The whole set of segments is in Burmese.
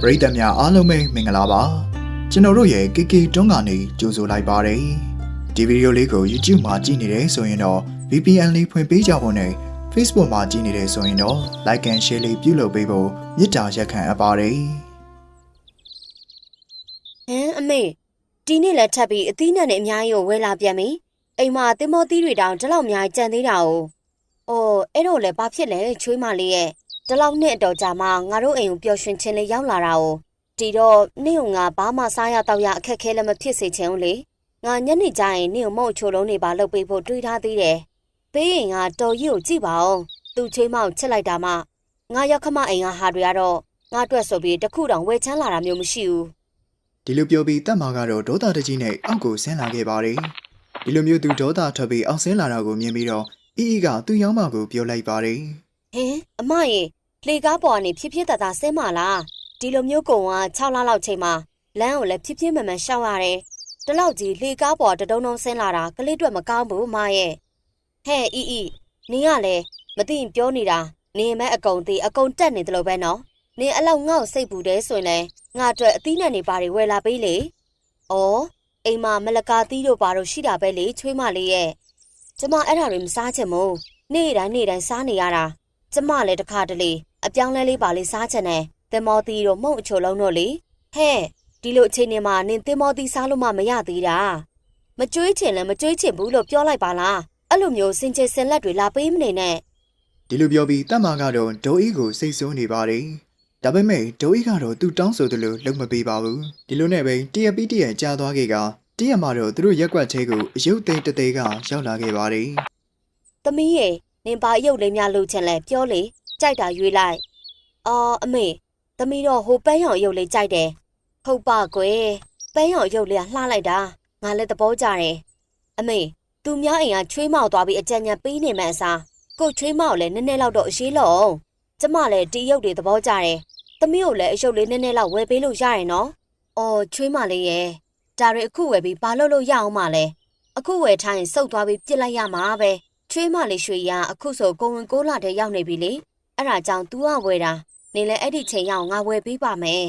ပရိသတ်များအားလုံးပဲမင်္ဂလာပါကျွန်တော်တို့ရဲ့ KK တွန်းကနေကြိုဆိုလိုက်ပါတယ်ဒီဗီဒီယိုလေးကို YouTube မှာကြည့်နေတယ်ဆိုရင်တော့ VPN လေးဖွင့်ပေးကြဖို့နဲ့ Facebook မှာကြည့်နေတယ်ဆိုရင်တော့ Like and Share လေးပြုလုပ်ပေးဖို့မေတ္တာရက်ခံအပ်ပါတယ်ဟမ်အမေဒီနေ့လည်းထပ်ပြီးအသီးနှံနဲ့အများကြီးကိုဝဲလာပြန်ပြီအိမ်မှာတင်မောသီးတွေတောင်ဒီလောက်အများကြီးကြံသေးတာ哦အော်အဲ့တော့လည်းဘာဖြစ်လဲချွေးမလေးရဲ့ ဒီလောက်နဲ့အတော်ကြာမှငါတို့အိမ်ကိုပျော်ရွှင်ခြင်းလေးရောက်လာတာ哦ဒီတော့နေ့ကငါဘာမှစားရတော့ရအခက်ခဲလည်းမဖြစ်စေချင်ဘူးလေငါညနေကျရင်နေ့ကမုတ်ချိုလုံးတွေပါလုပ်ပေးဖို့တွေးထားသေးတယ်ပေးရင်ငါတော်ကြီးကိုကြည့်ပါအောင်သူချွေးမကိုချစ်လိုက်တာမှငါရောက်ခမအိမ်ကဟာတွေကတော့ငါအတွက်ဆိုပြီးတခုတောင်ဝယ်ချမ်းလာတာမျိုးမရှိဘူးဒီလိုပြောပြီးတက်မာကတော့ဒေါသတကြီးနဲ့အောက်ကိုဆင်းလာခဲ့ပါတယ်ဒီလိုမျိုးသူဒေါသထွက်ပြီးအောက်ဆင်းလာတာကိုမြင်ပြီးတော့အီအီကသူ့ယောင်းမကိုပြောလိုက်ပါတယ် ဟင်အမရေလေကားပေါ်ကနေဖြည်းဖြည်းတသာဆင်းမလားဒီလိုမျိုးကုံက6လလောက်ချိန်မှာလမ်းကိုလည်းဖြည်းဖြည်းမှန်မှန်ရှောက်ရတယ်တလောက်ကြီးလေကားပေါ်တဒုံဒုံဆင်းလာတာကလေးတွေ့မကောင်းဘူးအမရဲ့ဟဲ့အီအီနင်ကလည်းမသိရင်ပြောနေတာနင်မဲအကုံသေးအကုံတက်နေတယ်လို့ပဲနော်နင်အဲ့လောက်ငေါ့စိတ်ပူတယ်ဆိုရင်လည်းငါအတွက်အသီးနဲ့နေပါတွေဝယ်လာပေးလေဩအိမ်မှာမလကာသီးတို့ပါတို့ရှိတာပဲလေချွေးမလေးရဲ့ကျမအဲ့ဒါတွေမစားချင်ဘူးနေ့တိုင်းနေ့တိုင်းစားနေရတာ ကျမလည်းတစ်ခါတလေအပြောင်းလဲလေးပါလေးစားချင်တယ်တင်မောသီးတို့မှုန့်အချိုလုံးတို့လေဟဲ့ဒီလိုအချိန်နေမှာနင်တင်မောသီးစားလို့မှမရသေးတာမကြွေးချင်လည်းမကြွေးချင်ဘူးလို့ပြောလိုက်ပါလားအဲ့လိုမျိုးစင်ချေစင်လက်တွေလာပေးမနေနဲ့ဒီလိုပြောပြီးတက်မာကတော့ဒိုအီကိုစိတ်ဆိုးနေပါတယ်ဒါပေမဲ့ဒိုအီကတော့သူတောင်းဆိုသလိုလုပ်မပေးပါဘူးဒီလိုနဲ့ပဲတရက်ပြီးတရက်ကြာသွားခဲ့ကတရက်မှာတော့သူတို့ရက်ကွက်သေးကိုအယုတ်သိမ်းတသေးကရောက်လာခဲ့ပါတယ်သမီးရေ နင်ဘာအယုတ်လေးများလှုပ်ချင်လဲပြောလေကြိုက်တာရွေးလိုက်အော်အမေသမီးတော့ဟိုပန်းရောင်အယုတ်လေးကြိုက်တယ်ဟုတ်ပါကွယ်ပန်းရောင်အယုတ်လေးကလှလိုက်တာငါလည်းသဘောကျတယ်အမေသူများအိမ်ကချွေးမောက်သွားပြီးအကြံဉာဏ်ပေးနေမှအစားကို့ချွေးမောက်လည်းနည်းနည်းလောက်တော့အရှိလို့အောင်ကျမလည်းဒီအယုတ်တွေသဘောကျတယ်သမီးကိုလည်းအယုတ်လေးနည်းနည်းလောက်ဝယ်ပေးလို့ရရင်နော်အော်ချွေးမလေးရဲ့ဒါတွေအခုဝယ်ပြီးဘာလို့လို့ရအောင်မလဲအခုဝယ်ထားရင်စုပ်သွားပြီးပြစ်လိုက်ရမှာပဲ ချွေးမလေးရွှေရအခုဆိုကိုဝင်ကိုလာတဲ့ရောက်နေပြီလေအဲ့ဒါကြောင့် तू ကဝယ်တာနေလဲအဲ့ဒီချိန်ရောက်ငါဝယ်ပေးပါမယ်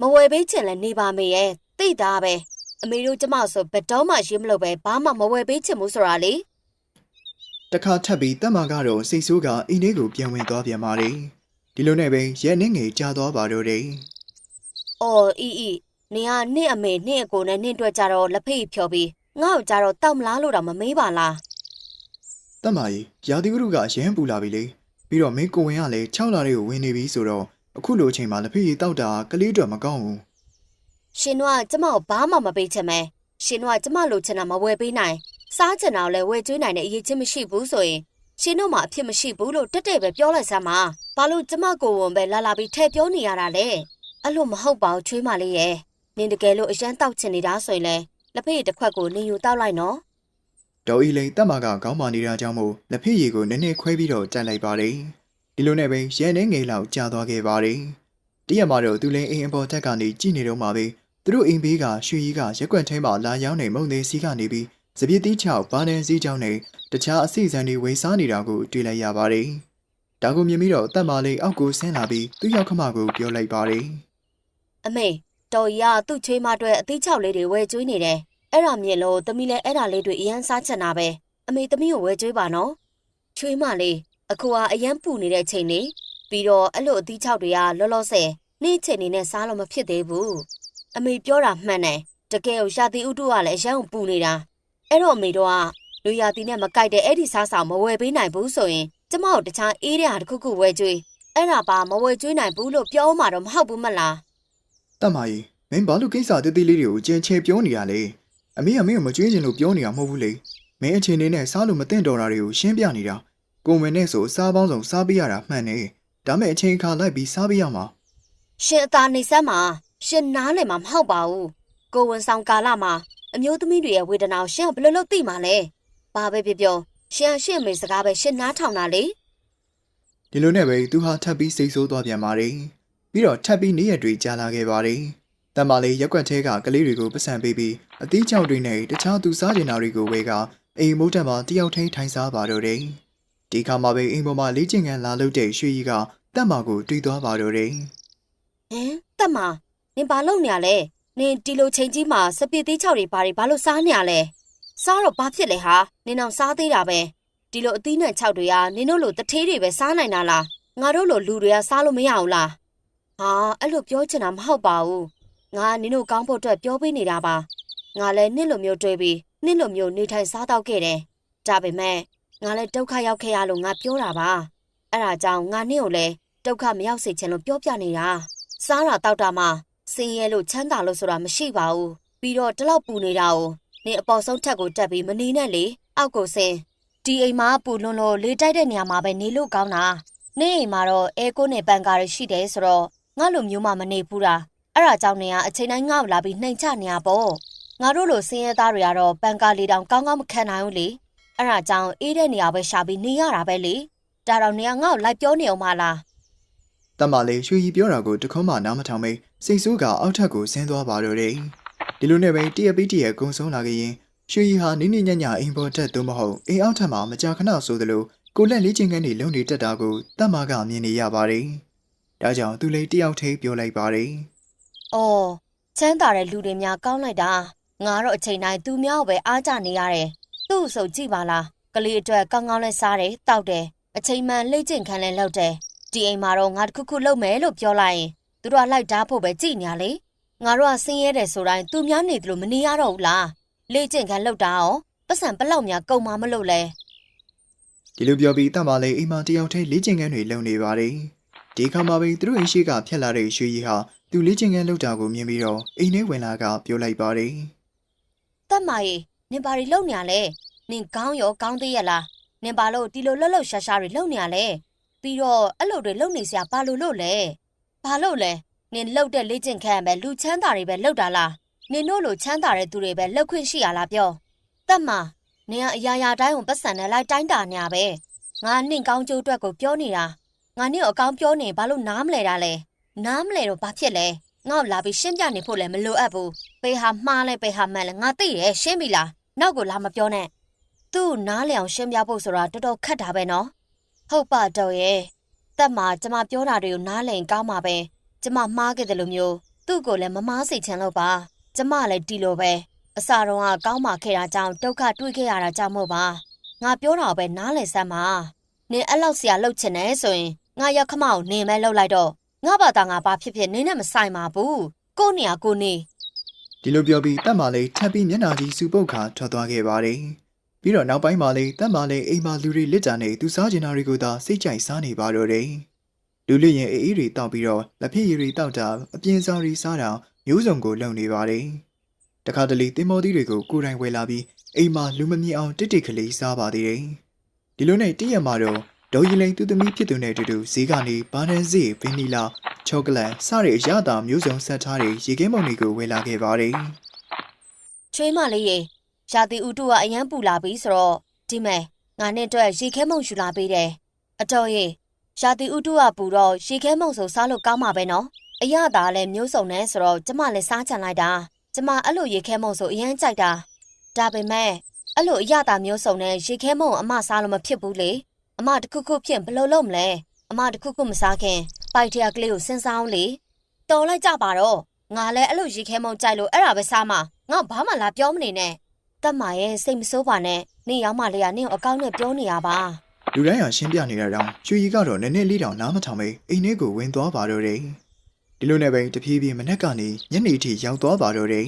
မဝယ်ပေးချင်လဲနေပါမေရဲ့သိသားပဲအမေတို့ကျမဆိုဘယ်တော့မှရေးမလို့ပဲဘာမှမဝယ်ပေးချင်ဘူးဆိုတာလေတခါထပ်ပြီးတက်မာကတော့စိတ်ဆိုးကအိမ်ထဲကိုပြန်ဝင်သွားပြန်ပါတယ်ဒီလိုနဲ့ပဲရဲနှင်းငယ်ကြာသွားပါတော့တယ်အော်အီအီနေကနင့်အမေနင့်အကိုနဲ့နင့်အတွက်ကြတော့လက်ဖိတ်ဖြော်ပြီးငါ့ကိုကြတော့တောက်မလားလို့တော့မမေးပါလား တက်မာကြီးရာသီဥတုကရမ်းပူလာပြီလေပြီးတော့မင်းကိုဝင်ကလည်း6လလေးကိုဝင်နေပြီဆိုတော့အခုလိုအချိန်မှာလက်ဖေးကြီးတောက်တာကလေးတွေမကောင်းဘူးရှင်တို့ကကျမကိုဘာမှမပေးချင်မဲရှင်တို့ကကျမလိုချင်တာမဝယ်ပေးနိုင်စားချင်တာကိုလည်းဝယ်ကျွေးနိုင်တဲ့အရေးချင်းမရှိဘူးဆိုရင်ရှင်တို့မှအဖြစ်မရှိဘူးလို့တက်တက်ပဲပြောလိုက်စမ်းပါဘာလို့ကျမကိုဝန်ပဲလာလာပြီးထဲပြောနေရတာလဲအဲ့လိုမဟုတ်ပါဘူးချွေးမလေးရဲ့နင်တကယ်လို့အရန်တောက်ချင်နေတာဆိုရင်လေလက်ဖေးတစ်ခွက်ကိုနင်ယူတောက်လိုက်နော် ဒေါ်အီလိန်တက်မာကခေါင်းမာနေတာကြောင့်မို့လက်ဖေးရည်ကိုနည်းနည်းခွဲပြီးတော့တိုက်လိုက်ပါတယ်ဒီလိုနဲ့ပဲရဲနှင်းငယ်လောက်ကြာသွားခဲ့ပါတယ်တရက်မှာတော့သူလည်းအိမ်အပေါ်တက်ကနေကြည့်နေတော့မှပဲသူတို့အိမ်ဘေးကရွှေကြီးကရက်ွက်ထဲမှာလာရောက်နေမုံသေးစီးကနေပြီးစပြစ်တီးချောက်ဘာနန်စည်းကြောင်းနဲ့တခြားအစိစံတွေဝေစားနေတာကိုတွေ့လိုက်ရပါတယ်ဒါကိုမြင်ပြီးတော့တက်မာလေးအောက်ကိုဆင်းလာပြီးသူ့ရောက်ခမကိုပြောလိုက်ပါတယ်အမေတော်ကြီးကသူ့ချွေးမအတွက်အသေးချောက်လေးတွေဝယ်ကျွေးနေတယ် အဲ့ဒါမြင်လို့သမီးလည်းအဲ့ဒါလေးတွေအရန်စားချင်တာပဲအမေသမီးကိုဝယ်ကျွေးပါနော်ချွေးမလေးအခုကအရန်ပူနေတဲ့ချိန်နေပြီးတော့အဲ့လိုအသေးချောက်တွေကလောလောဆယ်နေ့ချိန်နေနဲ့စားလို့မဖြစ်သေးဘူးအမေပြောတာမှန်တယ်တကယ်ကိုရှာတိဥတုကလည်းအရန်ကိုပူနေတာအဲ့တော့အမေတို့ကလူရတီနဲ့မကြိုက်တဲ့အဲ့ဒီစားဆောင်မဝယ်ပေးနိုင်ဘူးဆိုရင်ကျမတို့တခြားအေးတဲ့ဟာတစ်ခုခုဝယ်ကျွေးအဲ့ဒါပါမဝယ်ကျွေးနိုင်ဘူးလို့ပြောမှတော့မဟုတ်ဘူးမလားတက်မာကြီးမင်းဘာလို့ကိစ္စတသေးလေးတွေကိုကြင်ချေပြောနေရလဲ အမေကမင်းကိုမကြွေးချင်လို့ပြောနေတာမဟုတ်ဘူးလေမင်းအချိန်နေနဲ့စားလို့မသင့်တော်တာတွေကိုရှင်းပြနေတာကိုဝင်နဲ့ဆိုစားပေါင်းစုံစားပေးရတာမှန်နေဒါမဲ့အချိန်အခါလိုက်ပြီးစားပေးရမှာရှင်အသာနေစမ်းမှာရှင်နားလည်မှာမဟုတ်ပါဘူးကိုဝန်ဆောင်ကာလမှာအမျိုးသမီးတွေရဲ့ဝေဒနာကိုရှင်ကဘယ်လိုလုပ်သိမှာလဲဘာပဲပြောပြောရှင်ကရှင်အမေစကားပဲရှင်နားထောင်တာလေဒီလိုနဲ့ပဲသူဟာထပ်ပြီးစိတ်ဆိုးသွားပြန်ပါတယ်ပြီးတော့ထပ်ပြီးနေ့ရက်တွေကြာလာခဲ့ပါတယ် တမလေးရက်ွက်သေးကကလေးတွေကိုပတ်စံပေးပြီးအသီးချောက်တွေနဲ့တခြားသူစားကျင်တာတွေကိုဝေကအိမ်မိုးတက်မှာတယောက်ထိန်ထိုင်စားပါတော့တယ်ဒီခါမှာပဲအိမ်ပေါ်မှာလေးကျင်ကန်လာလို့တဲ့ရွှေကြီးကတက်မာကိုတွေးသွားပါတော့တယ်ဟမ်တတက်မှာနင်ဘာလုပ်နေရလဲနင်ဒီလိုချိန်ကြီးမှာစပစ်သေးချောက်တွေဘာတွေဘာလို့စားနေရလဲစားတော့ဘာဖြစ်လဲဟာနင်အောင်စားသေးတာပဲဒီလိုအသီးနှံချောက်တွေကနင်တို့လိုတထေးတွေပဲစားနိုင်တာလားငါတို့လိုလူတွေကစားလို့မရအောင်လားဟာအဲ့လိုပြောချင်တာမဟုတ်ပါဘူး ငါနင်တို့ကောင်းဖို့အတွက်ပြောပေးနေတာပါငါလည်းနှစ်လိုမျိုးတွေးပြီးနှစ်လိုမျိုးနေထိုင်စားတော့ခဲ့တယ်ဒါပေမဲ့ငါလည်းဒုက္ခရောက်ခဲ့ရလို့ငါပြောတာပါအဲ့ဒါကြောင့်ငါနင့်ကိုလည်းဒုက္ခမရောက်စေချင်လို့ပြောပြနေတာစားတာတောက်တာမှစင်ရဲလို့ချမ်းသာလို့ဆိုတာမရှိပါဘူးပြီးတော့တလောက်ပူနေတာကိုနင်အပေါ်ဆုံးထက်ကိုတက်ပြီးမနေနဲ့လေအောက်ကိုဆင်းဒီအိမ်မှာပူလွန်းလို့လေတိုက်တဲ့နေရာမှာပဲနေလို့ကောင်းတာနေအိမ်မှာတော့အဲကိုနဲ့ပန်ကာရရှိတယ်ဆိုတော့ငါလိုမျိုးမှမနေဘူးတာ အဲ့ဒါကြောင့်နေကအချိန်တိုင်းငါ့ကိုလာပြီးနှိမ်ချနေရပေါ့ငါတို့လိုစင်းရဲသားတွေကတော့ပန်ကာလေးတောင်ကောင်းကောင်းမခံနိုင်ဘူးလေအဲ့ဒါကြောင့်အေးတဲ့နေရာပဲရှာပြီးနေရတာပဲလေဒါတော့နေကငါ့ကိုလိုက်ပြောနေအောင်မလားတမလေးရွှေကြီးပြောတာကိုတခွန်းမှနားမထောင်မိစိတ်ဆိုးကအောက်ထပ်ကိုဆင်းသွားပါတော့တယ်ဒီလိုနဲ့ပဲတရပိတရကုံဆုံးလာခဲ့ရင်ရွှေကြီးဟာနိမ့်နိမ့်ညံ့ညံ့အိမ်ပေါ်တက်သို့မဟုတ်အိမ်အောက်ထပ်မှာမကြာခဏဆိုသလိုကိုလက်လေးချင်းကန်းတွေလုံနေတက်တာကိုတမကမြင်နေရပါတယ်ဒါကြောင့်သူလေးတယောက်ထိပ်ပြောလိုက်ပါတယ်။ အော်ချမ်းသာတဲ့လူတွေများကောင်းလိုက်တာ။ငါတော့အချိန်တိုင်းသူများကိုပဲအားကြနေရတယ်။သူ့ဆိုကြည့်ပါလား။ကလေးအတွက်ကောင်းကောင်းလဲစားတယ်တောက်တယ်။အချိန်မှန်လှိတ်ကျင့်ခံလဲလုပ်တယ်။ဒီအိမ်မှာတော့ငါတစ်ခုခုလုပ်မယ်လို့ပြောလိုက်ရင်သူတို့ကလိုက်တားဖို့ပဲကြည်ညာလေ။ငါတို့ကဆင်းရဲတယ်ဆိုတိုင်းသူများနေတယ်လို့မနေရတော့ဘူးလား။လှိတ်ကျင့်ခံလုပ်တာရောပတ်စံဘလောက်များကုန်မှာမလို့လဲဒီလိုပြောပြီးတမလေးအိမ်မှာတယောက်ထိပ်လေးချင်းကန်းတွေလုံနေပါတယ် ဒီခါမှာပဲသူတို့အိမ်ရှိကဖြတ်လာတဲ့ရွှေကြီးဟာသူလေးချင်းကန်းလောက်တာကိုမြင်ပြီးတော့အိမ်ထဲဝင်လာကပြောလိုက်ပါတယ်။တက်မရေနင်ဘာတွေလုပ်နေရလဲ။နင်ကောင်းရောကောင်းသေးရလား။နင်ဘာလို့ဒီလိုလှုပ်လှုပ်ရှားရှားတွေလုပ်နေရလဲ။ပြီးတော့အဲ့လိုတွေလုပ်နေစရာဘာလို့လို့လဲ။ဘာလို့လဲ။နင်လှုပ်တဲ့လေ့ကျင့်ခန်းပဲလူချမ်းသာတွေပဲလှုပ်တာလား။နင်တို့လိုချမ်းသာတဲ့သူတွေပဲလှုပ်ခွင့်ရှိရလားပြော။တက်မနင်ကအရာရာတိုင်းကိုပတ်စံနဲ့လိုက်တိုင်းတာနေရပဲ။ငါနင့်ကောင်းကျိုးအတွက်ကိုပြောနေတာ။ ငါနင့်ကိုအကောင်းပြောနေဘာလို့နားမလဲတာလဲ။နားမလဲတော့ဘာဖြစ်လဲ။ငါ့ကိုလာပြီးရှင်းပြနေဖို့လည်းမလိုအပ်ဘူး။ပေဟာမှားလဲပေဟာမှန်လဲငါသိတယ်ရှင်းပြီလား။နောက်ကိုလာမပြောနဲ့။သူ့နားလည်အောင်ရှင်းပြဖို့ဆိုတာတော်တော်ခက်တာပဲနော်ဟုတ်ပါတော့ရဲ့တက်မှာကျမပြောတာတွေကိုနားလည်ရင်ကောင်းမှာပဲကျမမှားခဲ့တယ်လို့မျိုးသူ့ကိုလည်းမမားစိတ်ချင်လို့ပါကျမလည်းဒီလိုပဲအစာတော့ကကောင်းမှခဲ့တာကြောင့်ဒုက္ခတွေ့ခဲ့ရတာကြောင့်မို့ပါငါပြောတာပဲနားလည်စမ်းပါနင်အဲ့လောက်ဆရာလှုပ်ချင်တယ်ဆိုရင် ငါရောက်ခမောက်နင်မဲလှုပ်လိုက်တော့ငါဘာသာငါဘာဖြစ်ဖြစ်နင်းနဲ့မဆိုင်ပါဘူးကို့နေရကိုနေဒီလိုပြောပြီးတက်မလေးထပ်ပြီးမျက်နှာကြီးစူပုတ်ခါထွက်သွားခဲ့ပါတယ်ပြီးတော့နောက်ပိုင်းမှာလေးတက်မလေးအိမ်မှာလူတွေလစ်တာနေသူစားကျင်တာတွေကိုသာစိတ်ကြိုက်စားနေပါတော့တယ်လူလစ်ရင်အေးအေးတွေတောက်ပြီးတော့လက်ဖြစ်ရည်တွေတောက်တာအပြင်းစားတွေစားတာမျိုးစုံကိုလုံနေပါတယ်တခါတလေတင်မော်သီးတွေကိုကိုယ်တိုင်ဝယ်လာပြီးအိမ်မှာလူမမြင်အောင်တစ်တစ်ကလေးစားပါသေးတယ်ဒီလိုနဲ့တည့်ရက်မှာတော့ ဒေါ်ရီလိန်သူသမီးဖြစ်သူနဲ့အတူတူဈေးကနေဘာနန်စီဗီနီလာချောကလက်စတဲ့အရသာမျိုးစုံဆက်ထားတဲ့ရေခဲမုန်တွေကိုဝယ်လာခဲ့ပါတယ်ချွေးမလေးရေရာသီဥတုကအရန်ပူလာပြီဆိုတော့ဒီမဲ့ငါနဲ့အတွက်ရေခဲမုံယူလာပေးတယ်အတော်ရေရာသီဥတုကပူတော့ရေခဲမုံဆိုစားလို့ကောင်းမှာပဲနော်အရသာလည်းမျိုးစုံနဲ့ဆိုတော့ကျမလည်းစားချင်လိုက်တာကျမအဲ့လိုရေခဲမုံဆိုအရန်ကြိုက်တာဒါပေမဲ့အဲ့လိုအရသာမျိုးစုံနဲ့ရေခဲမုံအမစားလို့မဖြစ်ဘူးလေ အမတစ်ခုခုဖြစ်ဘယ်လိုလုပ်မလဲအမတစ်ခုခုမစားခင်ပိုက်ထရကလေးကိုစဉ်းစားအောင်လေတော်လိုက်ကြပါတော့ငါလည်းအဲ့လိုရေခဲမုံကြိုက်လို့အဲ့ဒါပဲစားမှာငါဘာမှလာပြောမနေနဲ့တက်မာရဲ့စိတ်မဆိုးပါနဲ့နင့်ရောက်မှလေးကနင့်ကိုအကောင့်နဲ့ပြောနေရပါလူတိုင်းဟာရှင်းပြနေတာတောင်ရွှေရီကတော့နည်းနည်းလေးတောင်နားမထောင်ပဲအိမ်ထဲကိုဝင်သွားပါတော့တယ်ဒီလိုနဲ့ပဲတဖြည်းဖြည်းမနက်ကနေညနေထိရောက်သွားပါတော့တယ်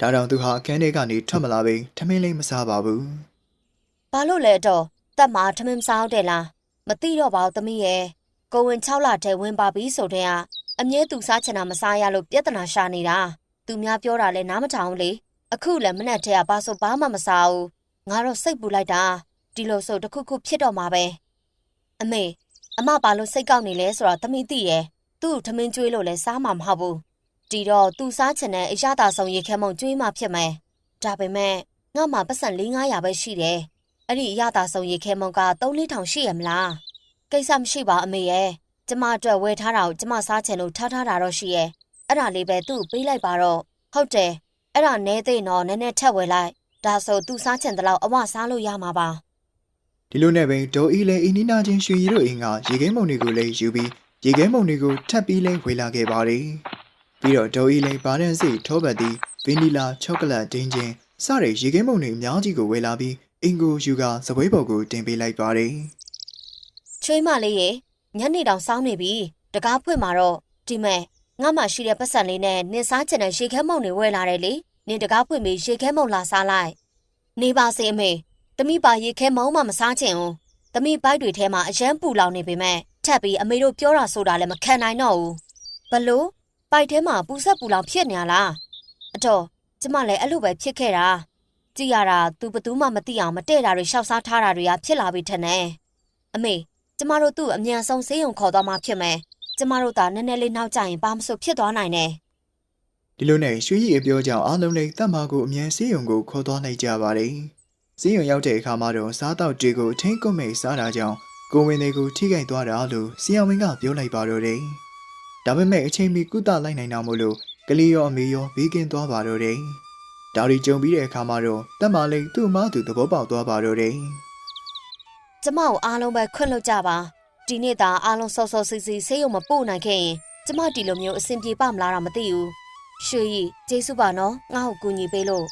ဒါတောင်သူဟာအခန်းထဲကနေထွက်မလာပဲထမင်းလေးမစားပါဘူးဘာလို့လဲတော့ တက်မာထမင်းမစားတဲ့လားမသိတော့ပါဘူးသမီးရဲ့ကိုဝင်6လထဲဝင်ပါပြီဆိုတဲ့အမြဲသူစားချင်တာမစားရလို့ပြဿနာရှာနေတာသူများပြောတာလဲနားမထောင်ဘူးလေအခုလည်းမနဲ့ထဲကဘာဆိုဘာမှမစားဘူးငါတော့စိတ်ပူလိုက်တာဒီလိုဆိုတစ်ခုခုဖြစ်တော့မှာပဲအမေအမဘာလို့စိတ်ကောက်နေလဲဆိုတော့သမီးသိရဲ့သူ့ထမင်းကျွေးလို့လဲစားမှာမဟုတ်ဘူးဒီတော့သူစားချင်တဲ့အရသာဆုံးရေခဲမုံကျွေးမှဖြစ်မယ်။ဒါပေမဲ့ငါမှပတ်စံ4-500ပဲရှိတယ်။ အဲ့ဒီအရသာဆုံးရေခဲမုံက3-4ထောင်ရှိရမလား။ကိစ္စမရှိပါအမေရဲ့။ကျမအတွက်ဝယ်ထားတာကိုကျမစားချင်လို့ထားထားတာတော့ရှိရဲ့။အဲ့ဒါလေးပဲသူ့ကိုပေးလိုက်ပါတော့။ဟုတ်တယ်။အဲ့ဒါနဲသိတော့နည်းနည်းထက်ဝယ်လိုက်။ဒါဆိုသူစားချင်တဲ့လောက်အဝစားလို့ရမှာပါဒီလိုနဲ့ပဲဒေါ်အီလည်းအိမ်နီးနားချင်းရွှေရီတို့အိမ်ကရေခဲမုန်တွေကိုလည်းယူပြီးရေခဲမုန်တွေကိုထပ်ပြီးလဲဝေလာခဲ့ပါတယ်ပြီးတော့ဒေါ်အီလိန်ပါဒန်စီထောပတ်တီဗီနီလာချောကလက်ဒင်းချင်းစတဲ့ရေခဲမုန်တွေအများကြီးကိုဝယ်လာပြီး အင်ကိုယူကစပွဲပေါ်ကိုတင်ပေးလိုက်ပါတယ်ချွေးမလေးရေညနေတောင်စောင်းနေပြီတကားဖွင့်มาတော့ဒီမဲ့ငါမှရှိတဲ့ပတ်စံလေးနဲ့နင်စားချင်တဲ့ရေခဲမုံတွေဝယ်လာတယ်လေနင်တကားဖွင့်ပြီးရေခဲမုံလာစားလိုက်နေပါစေအမေတမိပါရေခဲမုံမှမစားချင်ဘူးတမိဘိုက်တွေထဲမှာအရန်ပူလောင်နေပေမဲ့ထပ်ပြီးအမေတို့ပြောတာဆိုတာလည်းမခံနိုင်တော့ဘူးဘလို့ဘိုက်ထဲမှာပူဆက်ပူလောင်ဖြစ်နေရလားအတော့ကျမလည်းအဲ့လိုပဲဖြစ်ခဲ့တာ ကြည့်ရတာ तू ဘသူမှမသိအောင်မတည့်တာတွေရှောက်စားထားတာတွေကဖြစ်လာပြီထင်တယ်အမေကျမတို့သူ့ကိုအမြန်ဆုံးဆေးရုံခေါ်သွားမှဖြစ်မယ်။ကျမတို့သာနည်းနည်းလေးနောက်ကျရင်ဘာမဆိုဖြစ်သွားနိုင်တယ်ဒီလိုနဲ့ရွှေရီအပြောကြောင့်အားလုံးလေးတပ်မကိုအမြဲစေးရုံကိုခေါ်သွားလိုက်ကြပါတယ်စေးရုံရောက်တဲ့အခါမှာတော့စားတော့တွေကိုအထင်းကွတ်မိတ်စားတာကြောင့်ကိုဝင်တွေကိုထိခိုက်သွားတာလို့စီအောင်မင်းကပြောလိုက်ပါတော့တယ်ဒါပေမဲ့အချိန်မီကုသလိုက်နိုင်တာမို့လို့ကလေးရောအမေရောဘေးကင်းသွားပါတော့တယ် ဒါရီကြုံပြီးတဲ့အခါမှာတော့တပ်မလေးသူ့အမသူသဘောပေါက်သွားပါတော့တယ်။ကျမကိုအားလုံးပဲခွင့်လွှတ်ကြပါ။ဒီနေ့သာအားလုံးစောစောစီစီဆေးရုံမပို့နိုင်ခဲ့ရင်ကျမဒီလိုမျိုးအဆင်ပြေပါမလားတော့မသိဘူး။ရွှေကြီးကျေးဇူးပါနော်ငါ့ကိုကူညီပေးလို့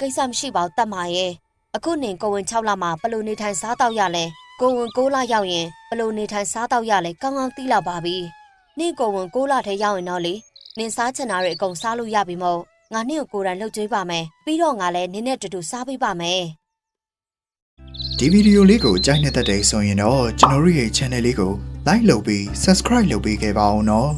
ကိစ္စမရှိပါဘူးတတ်မှာရဲ့။အခုနေကိုဝင်6လမှာဘလို့နေထိုင်စားတော့ရလဲ။ကိုဝင်6လရောက်ရင်ဘလို့နေထိုင်စားတော့ရလဲကောင်းကောင်းသိလာပါပြီ။နေ့ကိုဝင်6လထဲရောက်ရင်တော့လေနင်စားချင်တာတွေအကုန်စားလို့ရပြီမို့ ငါနေ့ကိုကိုယ်တိုင်လှုပ်ကြွေးပါမယ်။ပြီးတော့ငါလည်းနင်းနဲ့တူတူစားပေးပါမယ်။ဒီဗီဒီယိုလေးကိုကြိုက်နေတဲ့တဲ့ဆိုရင်တော့ကျွန်တော်တို့ရဲ့ channel လေးကို like လုပ်ပြီး subscribe လုပ်ပေးခဲ့ပါအောင်နော်